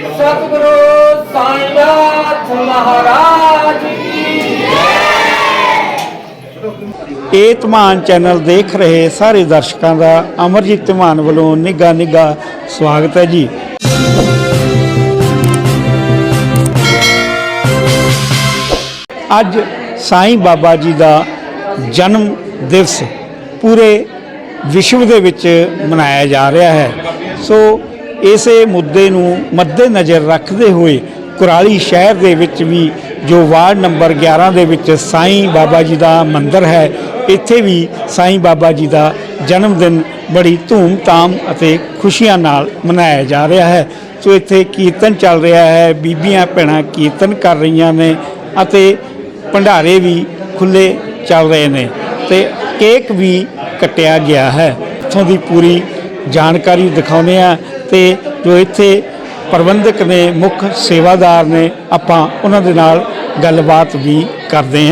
ਸਤਿਗੁਰੂ ਸਾਈਨਾਥ ਮਹਾਰਾਜ ਕੀ ਇਹ ਧਮਾਨ ਚੈਨਲ ਦੇਖ ਰਹੇ ਸਾਰੇ ਦਰਸ਼ਕਾਂ ਦਾ ਅਮਰਜੀਤ ਧਮਾਨ ਵੱਲੋਂ ਨਿੱਘਾ ਨਿੱਘਾ ਸਵਾਗਤ ਹੈ ਜੀ। ਅੱਜ ਸਾਈਂ ਬਾਬਾ ਜੀ ਦਾ ਜਨਮ ਦਿਵਸ ਪੂਰੇ ਵਿਸ਼ਵ ਦੇ ਵਿੱਚ ਮਨਾਇਆ ਜਾ ਰਿਹਾ ਹੈ। ਸੋ ਇਸੇ ਮੁੱਦੇ ਨੂੰ ਮੱਦੇਨਜ਼ਰ ਰੱਖਦੇ ਹੋਏ ਕੁਰਾਲੀ ਸ਼ਹਿਰ ਦੇ ਵਿੱਚ ਵੀ ਜੋ ਵਾਰਡ ਨੰਬਰ 11 ਦੇ ਵਿੱਚ ਸਾਈਂ ਬਾਬਾ ਜੀ ਦਾ ਮੰਦਿਰ ਹੈ, ਇੱਥੇ ਵੀ ਸਾਈਂ ਬਾਬਾ ਜੀ ਦਾ ਜਨਮ ਦਿਨ ਬੜੀ ਧੂਮ-ਧਾਮ ਅਤੇ ਖੁਸ਼ੀਆਂ ਨਾਲ ਮਨਾਇਆ ਜਾ ਰਿਹਾ ਹੈ। ਸੋ ਇੱਥੇ ਕੀਰਤਨ ਚੱਲ ਰਿਹਾ ਹੈ, ਬੀਬੀਆਂ ਭੈਣਾਂ ਕੀਰਤਨ ਕਰ ਰਹੀਆਂ ਨੇ ਅਤੇ ਭੰਡਾਰੇ ਵੀ ਖੁੱਲੇ ਚੱਲ ਰਹੇ ਨੇ ਤੇ ਕੇਕ ਵੀ ਕੱਟਿਆ ਗਿਆ ਹੈ। ਇੱਥੋਂ ਦੀ ਪੂਰੀ ਜਾਣਕਾਰੀ ਦਿਖਾਉਂਦੇ ਆ ਤੇ ਜੋ ਇੱਥੇ ਪ੍ਰਬੰਧਕ ਨੇ, ਮੁੱਖ ਸੇਵਾਦਾਰ ਨੇ, ਆਪਾਂ ਉਹਨਾਂ ਦੇ ਨਾਲ ਗੱਲਬਾਤ ਵੀ ਕਰਦੇ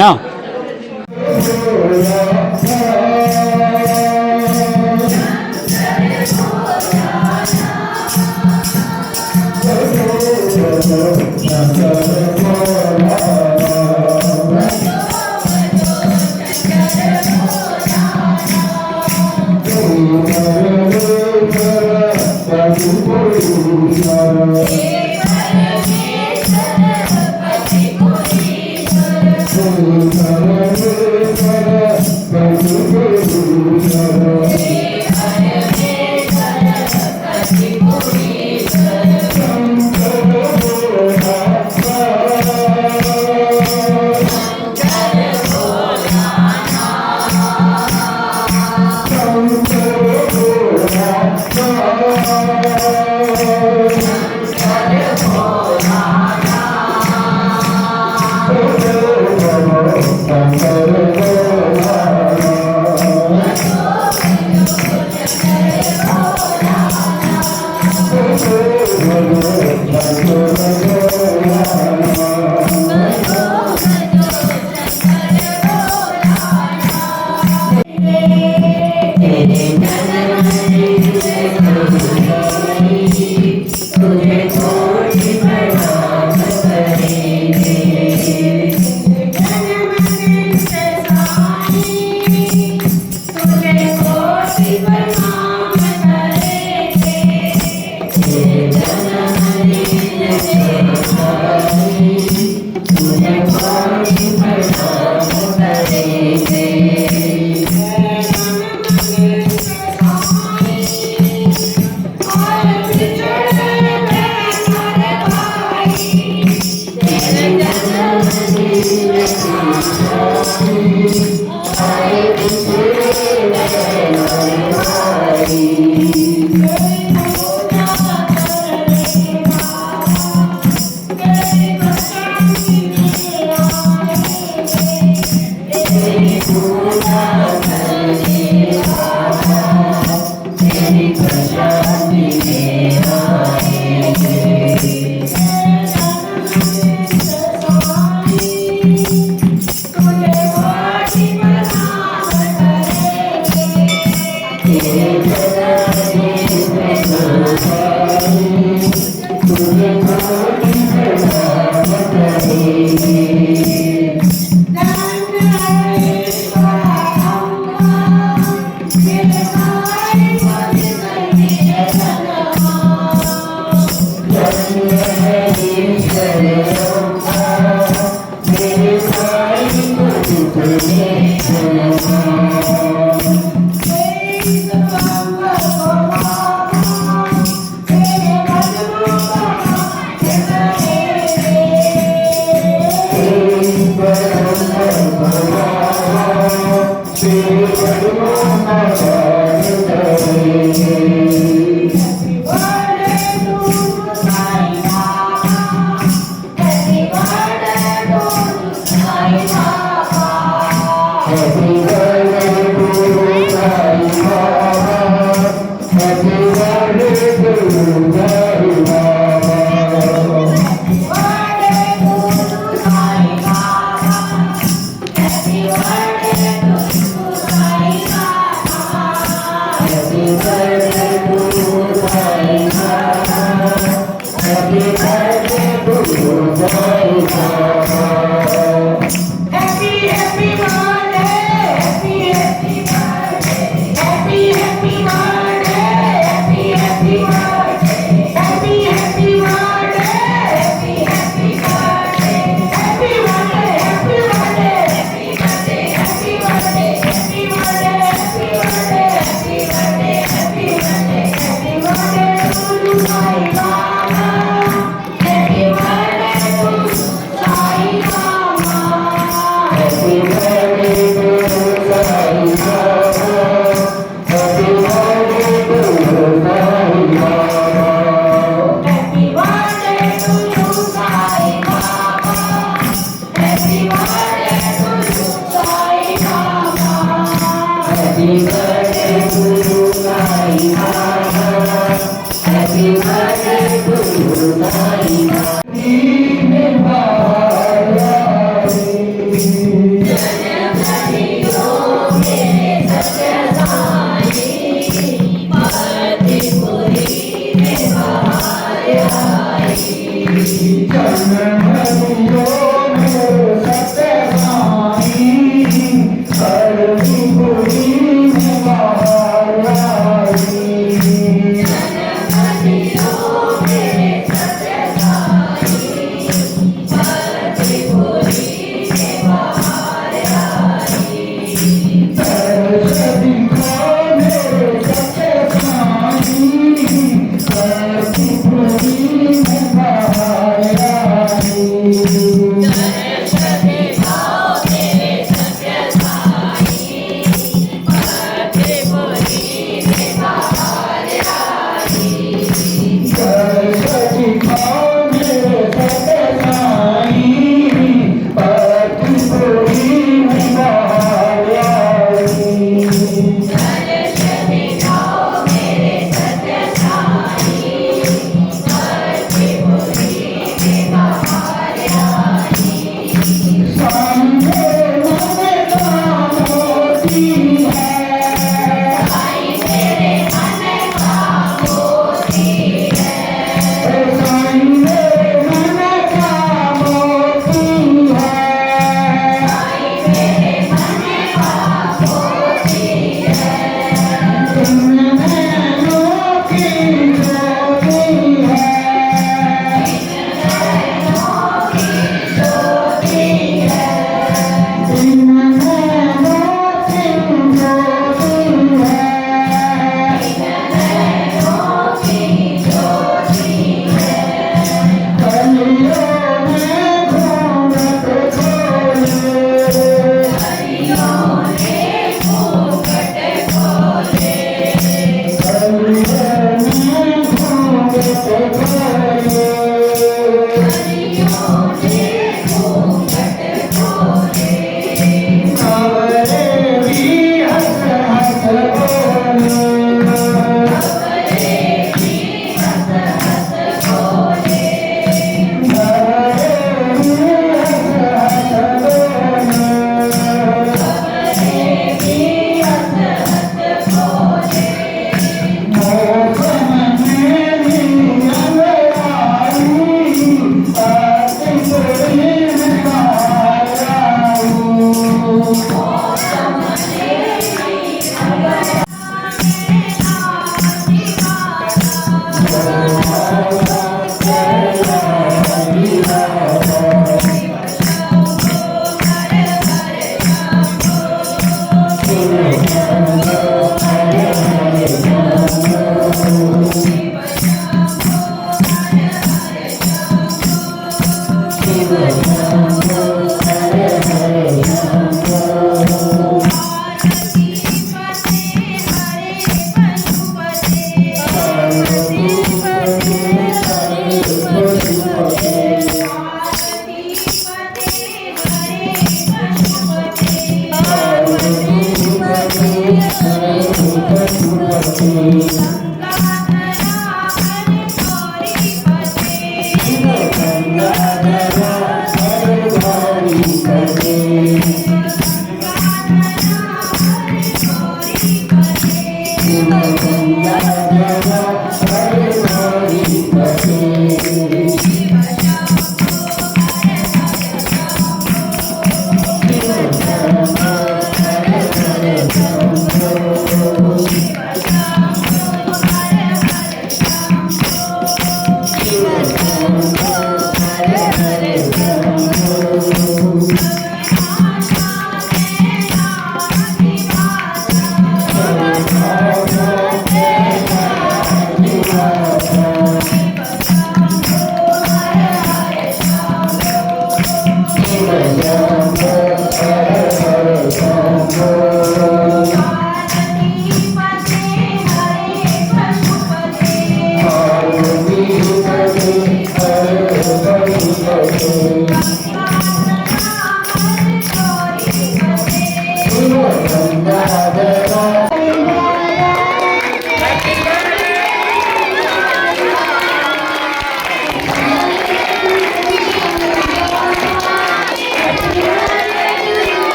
ਹਾਂ Happy Thank you.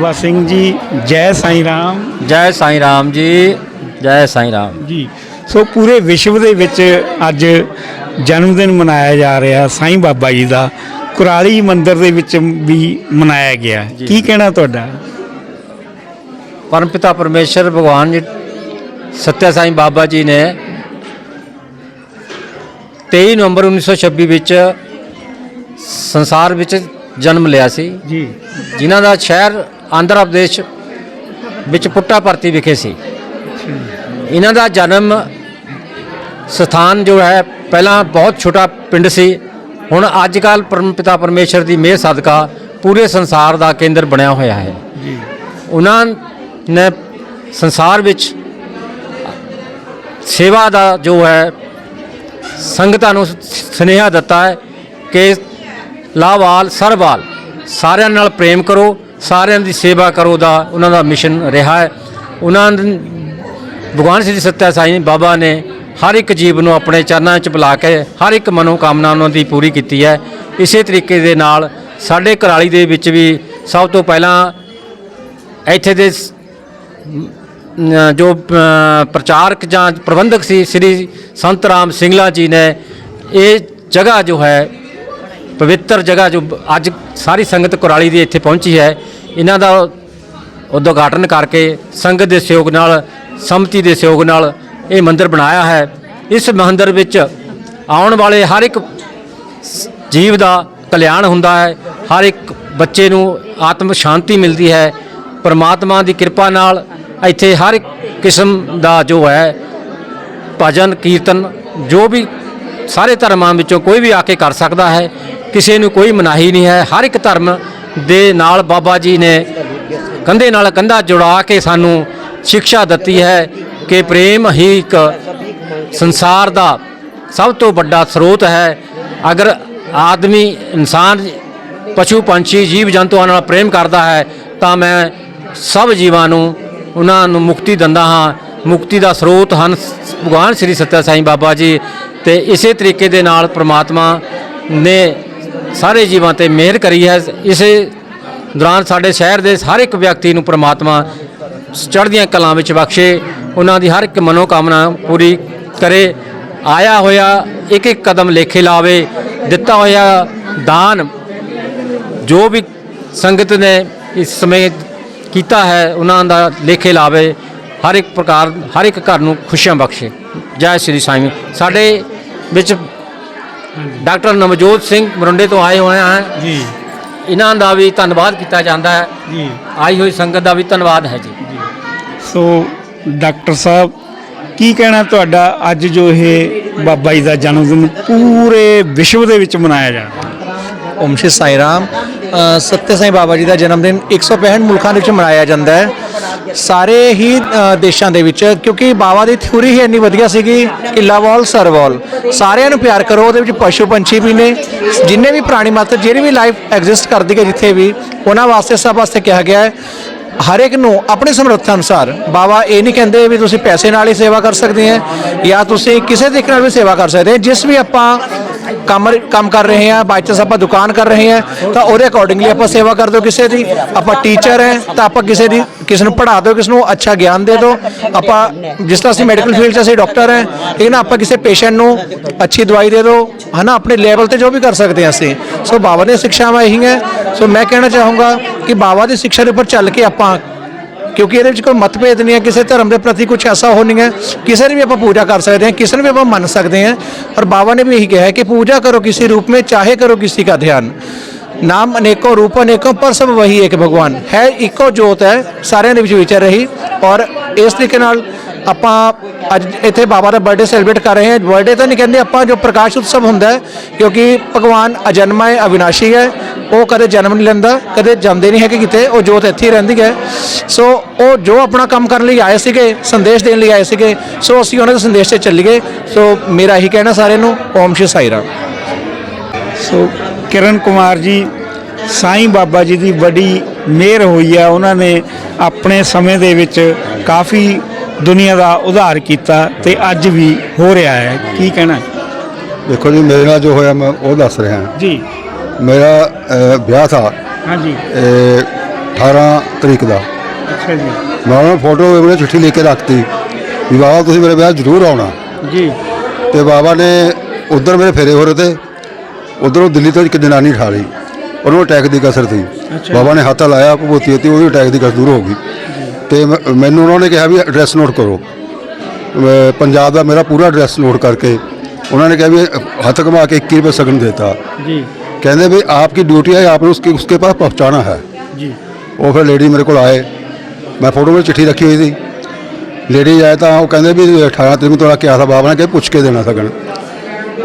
ਸੇਵਾ ਸਿੰਘ ਜੀ ਜੈ ਸਾਈਂ ਰਾਮ। ਜੈ ਸਾਈਂ ਰਾਮ ਜੀ ਜੈ ਸਾਈਂ ਰਾਮ। ਜੀ ਸੋ ਪੂਰੇ ਵਿਸ਼ਵ ਦੇ ਵਿੱਚ ਅੱਜ ਜਨਮ ਦਿਨ ਮਨਾਇਆ ਜਾ ਰਿਹਾ ਸਾਈਂ ਬਾਬਾ ਜੀ ਦਾ। ਕੁਰਾਲੀ ਮੰਦਿਰ ਦੇ ਵਿੱਚ ਵੀ ਮਨਾਇਆ ਗਿਆ। ਕੀ ਕਹਿਣਾ ਤੁਹਾਡਾ? ਪਰਮਪਿਤਾ ਪਰਮੇਸ਼ਰ ਭਗਵਾਨ ਜੀ ਸੱਤਿਆ ਸਾਈਂ ਬਾਬਾ ਜੀ ਨੇ 23 ਨਵੰਬਰ 1926 ਵਿੱਚ ਸੰਸਾਰ ਵਿੱਚ ਜਨਮ ਲਿਆ ਸੀ। ਜੀ। ਜਿਨ੍ਹਾਂ ਦਾ ਸ਼ਹਿਰ ਆਂਧਰਾ ਪ੍ਰਦੇਸ਼ ਵਿੱਚ ਪੁੱਟਾਪਰਤੀ ਵਿਖੇ ਸੀ। ਇਹਨਾਂ ਦਾ ਜਨਮ ਸਥਾਨ ਜੋ ਹੈ ਪਹਿਲਾਂ ਬਹੁਤ ਛੋਟਾ ਪਿੰਡ ਸੀ। ਹੁਣ ਅੱਜ ਕੱਲ ਪਰਮਪਿਤਾ ਪਰਮੇਸ਼ਰ ਦੀ ਮਿਹਰ ਸਦਕਾ ਪੂਰੇ ਸੰਸਾਰ ਦਾ ਕੇਂਦਰ ਬਣਿਆ ਹੋਇਆ ਹੈ। ਜੀ। ਉਹਨਾਂ ਨੇ ਸੰਸਾਰ ਵਿੱਚ ਸੇਵਾ ਦਾ ਜੋ ਹੈ ਸੰਗਤਾਂ ਨੂੰ ਸੁਨੇਹਾ ਦਿੱਤਾ ਹੈ ਕਿ ਲਾਵਾਲ ਸਰਵਾਲ ਸਾਰਿਆਂ ਨਾਲ ਪ੍ਰੇਮ ਕਰੋ। ਸਾਰਿਆਂ ਦੀ ਸੇਵਾ ਕਰੋ ਦਾ ਉਹਨਾਂ ਦਾ ਮਿਸ਼ਨ ਰਿਹਾ ਹੈ। ਉਹਨਾਂ ਭਗਵਾਨ ਸ੍ਰੀ ਸੱਤਿਆ ਸਾਈਂ ਬਾਬਾ ਨੇ ਹਰ ਇੱਕ ਜੀਵ ਨੂੰ ਆਪਣੇ ਚਰਨਾਂ 'ਚ ਬੁਲਾ ਕੇ ਹਰ ਇੱਕ ਮਨੋਕਾਮਨਾ ਉਹਨਾਂ ਦੀ ਪੂਰੀ ਕੀਤੀ ਹੈ। ਇਸੇ ਤਰੀਕੇ ਦੇ ਨਾਲ ਸਾਡੇ ਕਰਾਲੀ ਦੇ ਵਿੱਚ ਵੀ ਸਭ ਤੋਂ ਪਹਿਲਾਂ ਇੱਥੇ ਦੇ ਜੋ ਪ੍ਰਚਾਰਕ ਜਾਂ ਪ੍ਰਬੰਧਕ ਸੀ ਸ੍ਰੀ ਸੰਤ ਰਾਮ ਸਿੰਘਲਾ ਜੀ ਨੇ ਇਹ ਜਗ੍ਹਾ ਜੋ ਹੈ, ਪਵਿੱਤਰ ਜਗ੍ਹਾ ਜੋ ਅੱਜ ਸਾਰੀ ਸੰਗਤ ਕੁਰਾਲੀ ਦੀ ਇੱਥੇ ਪਹੁੰਚੀ ਹੈ ਇਹਨਾਂ ਦਾ ਉਦਘਾਟਨ ਕਰਕੇ ਸੰਗਤ ਦੇ ਸਹਿਯੋਗ ਨਾਲ, ਸੰਮਤੀ ਦੇ ਸਹਿਯੋਗ ਨਾਲ ਇਹ ਮੰਦਿਰ ਬਣਾਇਆ ਹੈ। ਇਸ ਮੰਦਿਰ ਵਿੱਚ ਆਉਣ ਵਾਲੇ ਹਰ ਇੱਕ ਜੀਵ ਦਾ ਕਲਿਆਣ ਹੁੰਦਾ ਹੈ। ਹਰ ਇੱਕ ਬੱਚੇ ਨੂੰ ਆਤਮ ਸ਼ਾਂਤੀ ਮਿਲਦੀ ਹੈ। ਪਰਮਾਤਮਾ ਦੀ ਕਿਰਪਾ ਨਾਲ ਇੱਥੇ ਹਰ ਇੱਕ ਕਿਸਮ ਦਾ ਜੋ ਹੈ, ਭਜਨ, ਕੀਰਤਨ, ਜੋ ਵੀ ਸਾਰੇ ਧਰਮਾਂ ਵਿੱਚੋਂ ਕੋਈ ਵੀ ਆ ਕੇ ਕਰ ਸਕਦਾ ਹੈ। ਕਿਸੇ ਨੂੰ ਕੋਈ ਮਨਾਹੀ ਨਹੀਂ ਹੈ। ਹਰ ਇੱਕ ਧਰਮ ਦੇ ਨਾਲ ਬਾਬਾ ਜੀ ਨੇ ਕੰਧੇ ਨਾਲ ਕੰਧਾ ਜੁੜਾ ਕੇ ਸਾਨੂੰ ਸਿੱਖਿਆ ਦਿੱਤੀ ਹੈ ਕਿ ਪ੍ਰੇਮ ਹੀ ਇੱਕ ਸੰਸਾਰ ਦਾ ਸਭ ਤੋਂ ਵੱਡਾ ਸਰੋਤ ਹੈ। ਅਗਰ ਆਦਮੀ ਇਨਸਾਨ, ਪਸ਼ੂ, ਪੰਛੀ, ਜੀਵ ਜੰਤੂਆਂ ਨਾਲ ਪ੍ਰੇਮ ਕਰਦਾ ਹੈ, ਤਾਂ ਮੈਂ ਸਭ ਜੀਵਾਂ ਨੂੰ, ਉਹਨਾਂ ਨੂੰ ਮੁਕਤੀ ਦਿੰਦਾ ਹਾਂ। ਮੁਕਤੀ ਦਾ ਸਰੋਤ ਹਨ ਭਗਵਾਨ ਸ੍ਰੀ ਸੱਤਿਆ ਸਾਈਂ ਬਾਬਾ ਜੀ ਤੇ ਇਸੇ ਤਰੀਕੇ ਦੇ ਨਾਲ ਪ੍ਰਮਾਤਮਾ ਨੇ ਸਾਰੇ ਜੀਵਾਂ ਤੇ ਮਿਹਰ ਕਰੀ ਹੈ। ਇਸੇ ਦੌਰਾਨ ਸਾਡੇ ਸ਼ਹਿਰ ਦੇ ਹਰ ਇੱਕ ਵਿਅਕਤੀ ਨੂੰ ਪ੍ਰਮਾਤਮਾ ਚੜ੍ਹਦੀਆਂ ਕਲਾਂ ਵਿੱਚ ਬਖਸ਼ੇ, ਉਹਨਾਂ ਦੀ ਹਰ ਇੱਕ ਮਨੋਕਾਮਨਾ ਪੂਰੀ ਕਰੇ। ਆਇਆ ਹੋਇਆ ਇੱਕ ਇੱਕ ਕਦਮ ਲੇਖੇ ਲਾਵੇ, ਦਿੱਤਾ ਹੋਇਆ ਦਾਨ ਜੋ ਵੀ ਸੰਗਤ ਨੇ ਇਸ ਸਮੇਂ ਕੀਤਾ ਹੈ, ਉਹਨਾਂ ਦਾ ਲੇਖੇ ਲਾਵੇ। ਹਰ ਇੱਕ ਪ੍ਰਕਾਰ, ਹਰ ਇੱਕ ਘਰ ਨੂੰ ਖੁਸ਼ੀਆਂ ਬਖਸ਼ੇ। ਜੈ ਸ੍ਰੀ ਸਾਈਂ। ਸਾਡੇ ਵਿੱਚ ਡਾਕਟਰ ਨਵਜੋਤ ਸਿੰਘ ਮਰੁੰਡੇ ਤੋਂ ਆਏ ਹੋਏ ਹਨ ਜੀ। ਇਹਨਾਂ ਦਾ ਵੀ ਧੰਨਵਾਦ ਕੀਤਾ ਜਾਂਦਾ ਹੈ। ਜੀ। ਆਈ ਹੋਈ ਸੰਗਤ ਦਾ ਵੀ ਧੰਨਵਾਦ ਹੈ ਜੀ। ਸੋ ਡਾਕਟਰ ਸਾਹਿਬ ਕੀ ਕਹਿਣਾ ਤੁਹਾਡਾ ਅੱਜ ਜੋ ਇਹ ਬਾਬਾ ਜੀ ਦਾ ਜਨਮ ਦਿਨ ਪੂਰੇ ਵਿਸ਼ਵ ਦੇ ਵਿੱਚ ਮਨਾਇਆ ਜਾ ਰਿਹਾ? ਓਮ ਸ਼੍ਰੀ ਸਾਈ ਰਾਮ। ਅ, ਸੱਤਿਆ ਸਾਈਂ ਬਾਬਾ ਜੀ ਦਾ ਜਨਮ ਦਿਨ 165 ਮੁਲਕਾਂ ਦੇ ਵਿੱਚ ਮਨਾਇਆ ਜਾਂਦਾ ਹੈ। ਸਾਰੇ ਹੀ ਅ, ਦੇਸ਼ਾਂ ਦੇ ਵਿੱਚ ਕਿਉਂਕਿ ਬਾਵਾ ਦੀ ਥਿਊਰੀ ਹੀ ਇੰਨੀ ਵਧੀਆ ਸੀਗੀ ਕਿ ਲਵ ਆਲ ਸਰਵ ਆਲ ਸਾਰਿਆਂ ਨੂੰ ਪਿਆਰ ਕਰੋ ਉਹਦੇ ਵਿੱਚ ਪਸ਼ੂ ਪੰਛੀ ਵੀ ਨੇ ਜਿੰਨੇ ਵੀ ਪ੍ਰਾਣੀ ਮਾਤਰ ਜਿਹੜੀ ਵੀ ਲਾਈਫ ਐਗਜ਼ਿਸਟ ਕਰਦੀ ਹੈ ਜਿੱਥੇ ਵੀ ਉਹਨਾਂ ਵਾਸਤੇ ਸਭ ਵਾਸਤੇ ਕਿਹਾ ਗਿਆ ਹੈ। ਹਰ ਇੱਕ ਨੂੰ ਆਪਣੀ ਸਮਰੱਥਾ ਅਨੁਸਾਰ ਬਾਵਾ ਇਹ ਨਹੀਂ ਕਹਿੰਦੇ ਵੀ ਤੁਸੀਂ ਪੈਸੇ ਨਾਲ ਹੀ ਸੇਵਾ ਕਰ ਸਕਦੇ ਹੈ ਜਾਂ ਤੁਸੀਂ ਕਿਸੇ ਤਰੀਕੇ ਨਾਲ ਵੀ ਸੇਵਾ ਕਰ ਸਕਦੇ ਹੋ। ਜਿਸ ਵੀ ਆਪਾਂ ਕੰਮ ਕੰਮ ਕਰ ਰਹੇ ਹਾਂ ਬਾਈ ਚਾਂਸ ਆਪਾਂ ਦੁਕਾਨ ਕਰ ਰਹੇ ਹਾਂ ਤਾਂ ਉਹਦੇ ਅਕੋਰਡਿੰਗਲੀ ਆਪਾਂ ਸੇਵਾ ਕਰ ਦਿਓ ਕਿਸੇ ਦੀ ਆਪਾਂ ਟੀਚਰ ਹੈ ਤਾਂ ਆਪਾਂ ਕਿਸੇ ਦੀ किसी को पढ़ा दो किसी अच्छा ज्ञान दे दो। आप जिस तरह अं मैडिकल फ़ील्ड से अं डॉक्टर हैं ठीक है ना आप किसी पेशेंट न अच्छी दवाई दे दो है ना? अपने लैवल से जो भी कर सकते हैं असं। सो बाबा दिक्षावं यही हैं। सो मैं कहना चाहूँगा कि बाबा की शिक्षा के उपर चल के आप क्योंकि ये कोई मतभेद नहीं है किसी धर्म के प्रति कुछ ऐसा हो नहीं है। किसी ने भी आप पूजा कर सकते हैं किसी ने भी आप मन सकते हैं। और बाबा ने भी यही कहा है कि पूजा करो किसी रूप में चाहे करो किसी का ध्यान। ਨਾਮ ਅਨੇਕੋ, ਰੂਪ ਅਨੇਕੋ, ਪਰ ਸਭ ਵਹੀ ਇੱਕ ਭਗਵਾਨ। ਹੈ ਇੱਕੋ ਜੋਤ ਹੈ, ਸਾਰਿਆਂ ਦੇ ਵਿੱਚ ਵਿਚਰ ਰਹੀ। ਔਰ ਇਸ ਤਰੀਕੇ ਨਾਲ ਆਪਾਂ ਅੱਜ ਇੱਥੇ ਬਾਬਾ ਦਾ ਬਰਥਡੇ ਸੈਲੀਬ੍ਰੇਟ ਕਰ ਰਹੇ ਹਾਂ। ਬਰਥਡੇ ਤਾਂ ਨਹੀਂ ਕਹਿੰਦੇ ਆਪਾਂ, ਜੋ ਪ੍ਰਕਾਸ਼ ਉਤਸਵ ਹੁੰਦਾ ਕਿਉਂਕਿ ਭਗਵਾਨ ਅਜਨਮਾ ਹੈ, ਅਵਿਨਾਸ਼ੀ ਹੈ। ਉਹ ਕਦੇ ਜਨਮ ਨਹੀਂ ਲੈਂਦਾ, ਕਦੇ ਜਾਂਦੇ ਨਹੀਂ ਹੈਗੇ ਕਿਤੇ। ਉਹ ਜੋਤ ਇੱਥੇ ਹੀ ਰਹਿੰਦੀ ਹੈ। ਸੋ ਉਹ ਜੋ ਆਪਣਾ ਕੰਮ ਕਰਨ ਲਈ ਆਏ ਸੀਗੇ, ਸੰਦੇਸ਼ ਦੇਣ ਲਈ ਆਏ ਸੀਗੇ, ਸੋ ਅਸੀਂ ਉਹਨਾਂ ਦੇ ਸੰਦੇਸ਼ ਤੇ ਚੱਲੀਏ ਸੋ ਮੇਰਾ ਇਹੀ ਕਹਿਣਾ ਸਾਰਿਆਂ ਨੂੰ, ਓਮ ਸ਼੍ਰੀ ਸਾਈ ਰਾਮ ਸੋ ਕਿਰਨ ਕੁਮਾਰ ਜੀ ਸਾਈਂ ਬਾਬਾ ਜੀ ਦੀ ਬੜੀ ਮਿਹਰ ਹੋਈ ਹੈ ਉਹਨਾਂ ਨੇ ਆਪਣੇ ਸਮੇਂ ਦੇ ਵਿੱਚ ਕਾਫੀ ਦੁਨੀਆ ਦਾ ਉਧਾਰ ਕੀਤਾ ਤੇ ਅੱਜ ਵੀ ਹੋ ਰਿਹਾ ਹੈ। ਕੀ ਕਹਿਣਾ? ਦੇਖੋ ਜੀ ਮੇਰੇ ਨਾਲ ਜੋ ਹੋਇਆ ਮੈਂ ਉਹ ਦੱਸ ਰਿਹਾ। ਜੀ। ਮੇਰਾ ਵਿਆਹ ਥਾ। ਹਾਂਜੀ। ਇਹ 18 ਤਰੀਕ ਦਾ। ਅੱਛਾ ਜੀ। ਮੈਂ ਉਹਨਾਂ ਨੂੰ ਫੋਟੋ ਉਹਨੇ ਚਿੱਠੀ ਲਿਖ ਕੇ ਰੱਖਤੀ ਵੀ ਬਾਬਾ ਤੁਸੀਂ ਮੇਰੇ ਵਿਆਹ ਜ਼ਰੂਰ ਆਉਣਾ। ਜੀ। ਤੇ ਬਾਬਾ ਨੇ ਉਧਰ ਮੇਰੇ ਫੇਰੇ ਹੋ ਰਹੇ ਤੇ ਉਧਰੋਂ ਦਿੱਲੀ ਤੋਂ ਇੱਕ ਜਨਾਨੀ ਠਾ ਲਈ। ਔਰ ਉਹਨੂੰ ਅਟੈਕ ਦੀ ਕਸਰ ਸੀ। ਬਾਬਾ ਨੇ ਹੱਥ ਲਾਇਆ ਭੂਤੀ ਤੇ ਉਹਦੀ ਅਟੈਕ ਦੀ ਕਸਰ ਦੂਰ ਹੋ ਗਈ। ਤੇ ਮੈਨੂੰ ਉਹਨਾਂ ਨੇ ਕਿਹਾ ਵੀ ਐਡਰੈਸ ਨੋਟ ਕਰੋ। ਪੰਜਾਬ ਦਾ ਮੇਰਾ ਪੂਰਾ ਐਡਰੈਸ ਨੋਟ ਕਰਕੇ ਉਹਨਾਂ ਨੇ ਕਿਹਾ ਵੀ ਹੱਥ ਕਮਾ ਕੇ 21 ਰੁਪਏ ਸਗਨ ਦੇਤਾ। ਜੀ। ਕਹਿੰਦੇ ਵੀ ਆਪਕੀ ਡਿਊਟੀ ਹੈ ਆਪਨੇ ਉਸਕੇ ਉਸਕੇ ਪਾਸ ਪਹੁੰਚਾਣਾ ਹੈ। ਜੀ। ਉਹ ਫਿਰ ਲੇਡੀ ਮੇਰੇ ਕੋਲ ਆਏ। ਮੈਂ ਫੋਟੋ ਵਿੱਚ ਚਿੱਠੀ ਰੱਖੀ ਹੋਈ ਸੀ। ਲੇਡੀ ਆਏ ਤਾਂ ਉਹ ਕਹਿੰਦੇ ਵੀ 18 ਤਰੀਕ ਨੂੰ ਤੁਹਾਡਾ ਕਿਹਾ ਸੀ ਬਾਬਾ ਨੇ ਕਿ ਪੁੱਛ ਕੇ ਦੇਣਾ ਸਗਨ।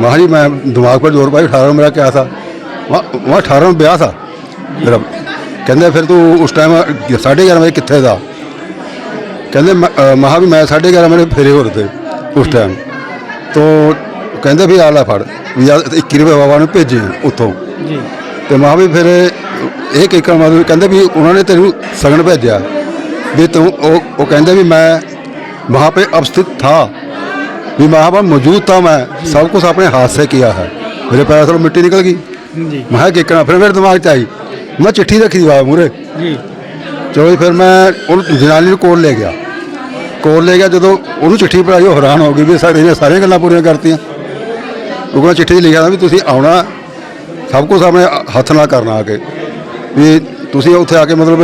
ਮਾਂ ਮੈਂ ਦਿਮਾਗ ਪਰ ਜ਼ੋਰ ਪਾਈ 18 ਮੇਰਾ ਕਿਹਾ ਸੀ वहाँ वहाँ 18 ਨੂੰ ਵਿਆਹ था ਮੇਰਾ ਕਹਿੰਦੇ ਫਿਰ ਤੂੰ ਉਸ ਟਾਈਮ 11:30 ਵਜੇ ਕਿੱਥੇ ਦਾ ਕਹਿੰਦੇ ਮੈਂ- ਅ, ਮਹਾਂ ਵੀ ਮੈਂ 11:30 ਮੇਰੇ ਫੇਰੇ ਹੋ ਰਹੇ ਤੇ ਉਸ ਟਾਈਮ ਤੋ ਕਹਿੰਦੇ ਵੀ ਆ ਲੈ ਫੜ ਵੀ ਆ 21 ਰੁਪਏ ਬਾਬਾ ਨੇ ਭੇਜੇ ਆ ਉੱਥੋਂ ਜੀ ਤੇ ਮਾਂ ਵੀ ਫਿਰ ਇਹ ਕੀ ਕਰਨਾ ਮਤਲਬ ਕਹਿੰਦੇ ਵੀ ਉਹਨਾਂ ਨੇ ਤੈਨੂੰ ਸਗਨ ਭੇਜਿਆ ਵੀ ਤੂੰ ਉਹ ਉਹ ਕਹਿੰਦੇ ਵੀ ਮੈਂ वहाँ पे अवस्थित था भी वहाँ पर मौजूद था मैं सब कुछ अपने हाथ से किया है मेरे पैर से मिट्टी निकल गई ਮੈਂ ਕਿ ਕਰਾਂ ਫਿਰ ਮੇਰੇ ਦਿਮਾਗ 'ਚ ਆਈ। ਮੈਂ ਚਿੱਠੀ ਰੱਖੀ ਦੀ ਵਾ ਮੂਰੇ ਜੀ। ਚਲੋ ਫਿਰ ਮੈਂ ਉਹ ਜਨਾਨੀ ਨੂੰ ਕੋਲ ਲੈ ਗਿਆ। ਕੋਲ ਲੈ ਗਿਆ ਜਦੋਂ ਉਹਨੂੰ ਚਿੱਠੀ ਪੜਾਈ ਉਹ ਹੈਰਾਨ ਹੋ ਗਈ ਵੀ ਸਾਰੇ ਇਹਨੇ ਸਾਰੀਆਂ ਗੱਲਾਂ ਪੂਰੀਆਂ ਕਰਤੀਆਂ। ਉਹਨਾਂ ਚਿੱਠੀ ਲਿਖਿਆ ਵੀ ਤੁਸੀਂ ਆਉਣਾ ਸਭ ਕੁਝ ਆਪਣੇ ਹੱਥ ਨਾਲ ਕਰਨਾ ਆ ਕੇ। ਵੀ ਤੁਸੀਂ ਉੱਥੇ ਆ ਕੇ ਮਤਲਬ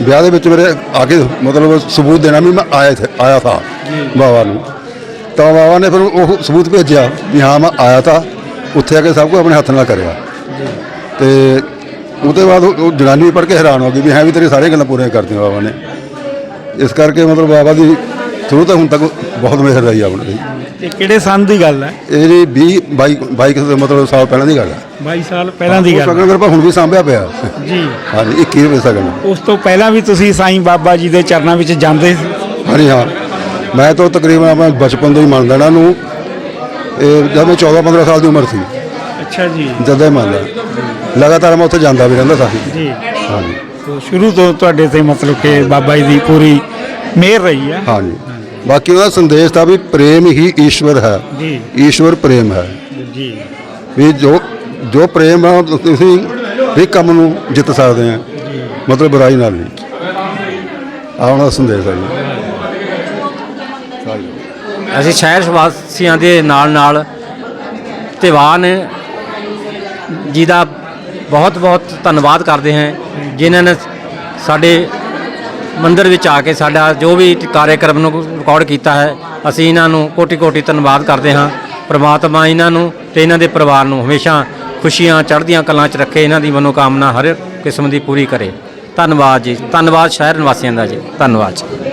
ਵਿਆਹ ਦੇ ਵਿੱਚ ਮੇਰੇ ਆ ਕੇ ਮਤਲਬ ਸਬੂਤ ਦੇਣਾ ਵੀ ਮੈਂ ਆਇਆ ਸੀ ਆਇਆ ਥਾ ਬਾਬਾ ਨੂੰ। ਤਾਂ ਬਾਵਾ ਨੇ ਫਿਰ ਉਹ ਸਬੂਤ ਭੇਜਿਆ ਵੀ ਹਾਂ ਮੈਂ ਆਇਆ ਥਾ। ਉੱਥੇ ਆ ਕੇ ਸਭ ਕੁਝ ਆਪਣੇ ਹੱਥ ਨਾਲ ਕਰਿਆ। ਤੇ ਉਹਦੇ ਬਾਅਦ ਉਹ ਉਹ ਜਨਾਨੀ ਪੜ੍ਹ ਕੇ ਹੈਰਾਨ ਹੋ ਗਈ ਵੀ ਹੈ ਵੀ ਤੇਰੀ ਸਾਰੀਆਂ ਗੱਲਾਂ ਪੂਰੀਆਂ ਕਰਤੀਆਂ ਬਾਬਾ ਨੇ। ਇਸ ਕਰਕੇ ਮਤਲਬ ਬਾਬਾ ਦੀ ਸ਼ੁਰੂ ਤੋਂ ਹੁਣ ਤੱਕ ਬਹੁਤ ਮਿਹਰ ਰਹੀ ਆਪਣੇ ਦੀ ਇਹ ਕਿਹੜੇ ਸੰਨ ਦੀ ਗੱਲ ਹੈ? ਇਹ ਜੀ 20 22 22 ਕੁ ਮਤਲਬ ਸਾਲ ਪਹਿਲਾਂ ਦੀ ਗੱਲ ਹੈ। 22 ਸਾਲ ਪਹਿਲਾਂ ਦੀ ਗੱਲ ਸਗਨ ਕੋਲ ਹੁਣ ਵੀ ਸਾਂਭਿਆ ਪਿਆ। ਜੀ। ਹਾਂਜੀ 21 ਰੁਪਏ ਸਗਨ। ਉਸ ਤੋਂ ਪਹਿਲਾਂ ਵੀ ਤੁਸੀਂ ਸਾਈਂ ਬਾਬਾ ਜੀ ਦੇ ਚਰਨਾਂ ਵਿੱਚ ਜਾਂਦੇ ਸੀ? ਹਾਂਜੀ ਹਾਂ। ਮੈਂ ਤਾਂ ਤਕਰੀਬਨ ਆਪਣਾ ਬਚਪਨ ਤੋਂ ਹੀ ਮੰਨਦਾ ਇਹਨਾਂ ਨੂੰ ਇਹ ਜਦ ਮੈਂ 14 15 ਸਾਲ ਦੀ ਉਮਰ ਸੀ। ਅੱਛਾ ਜੀ। ਜਦੋਂ ਹੀ ਮੰਨਦਾ ਲਗਾਤਾਰ ਮੈਂ ਉੱਥੇ ਜਾਂਦਾ ਵੀ ਰਹਿੰਦਾ ਸੀ ਜੀ। ਹਾਂਜੀ। ਸੋ ਸ਼ੁਰੂ ਤੋਂ ਤੁਹਾਡੇ ਤੇ ਮਤਲਬ ਕਿ ਬਾਬਾ ਜੀ ਦੀ ਪੂਰੀ ਮਿਹਰ ਰਹੀ ਹੈ। ਹਾਂਜੀ। ਬਾਕੀ ਉਹਦਾ ਸੰਦੇਸ਼ ਤਾਂ ਵੀ ਪ੍ਰੇਮ ਹੀ ਈਸ਼ਵਰ ਹੈ। ਜੀ। ਈਸ਼ਵਰ ਪ੍ਰੇਮ ਹੈ। ਜੀ। ਵੀ ਜੋ ਜੋ ਪ੍ਰੇਮ ਨਾਲ ਤੁਸੀਂ ਹਰ ਕੰਮ ਨੂੰ ਜਿੱਤ ਸਕਦੇ ਆ। ਮਤਲਬ ਬੁਰਾਈ ਨਾਲ ਨਹੀਂ। ਆਉਣ ਸੰਦੇਸ਼ ਹੈ ਜੀ। ਅਸੀਂ ਸ਼ਹਿਰ ਵਾਸੀਆਂ ਦੇ ਨਾਲ ਨਾਲ ਧਿਵਾਨ ਜੀ ਦਾ ਬਹੁਤ ਬਹੁਤ ਧੰਨਵਾਦ ਕਰਦੇ ਹਾਂ ਜਿਨ੍ਹਾਂ ਨੇ ਸਾਡੇ ਮੰਦਿਰ ਵਿੱਚ ਆ ਕੇ ਸਾਡਾ ਜੋ ਵੀ ਕਾਰਜਕ੍ਰਮ ਨੂੰ ਰਿਕਾਰਡ ਕੀਤਾ ਹੈ, ਅਸੀਂ ਇਹਨਾਂ ਨੂੰ ਕੋਟੀ ਕੋਟੀ ਧੰਨਵਾਦ ਕਰਦੇ ਹਾਂ। ਪ੍ਰਮਾਤਮਾ ਇਹਨਾਂ ਨੂੰ ਤੇ ਇਹਨਾਂ ਦੇ ਪਰਿਵਾਰ ਨੂੰ ਹਮੇਸ਼ਾ ਖੁਸ਼ੀਆਂ, ਚੜ੍ਹਦੀਆਂ ਕਲਾਂ 'ਚ ਰੱਖੇ, ਇਹਨਾਂ ਦੀ ਮਨੋਕਾਮਨਾ ਹਰ ਕਿਸਮ ਦੀ ਪੂਰੀ ਕਰੇ। ਧੰਨਵਾਦ ਜੀ। ਧੰਨਵਾਦ ਸ਼ਹਿਰ ਨਿਵਾਸੀਆਂ ਦਾ ਜੀ। ਧੰਨਵਾਦ ਜੀ।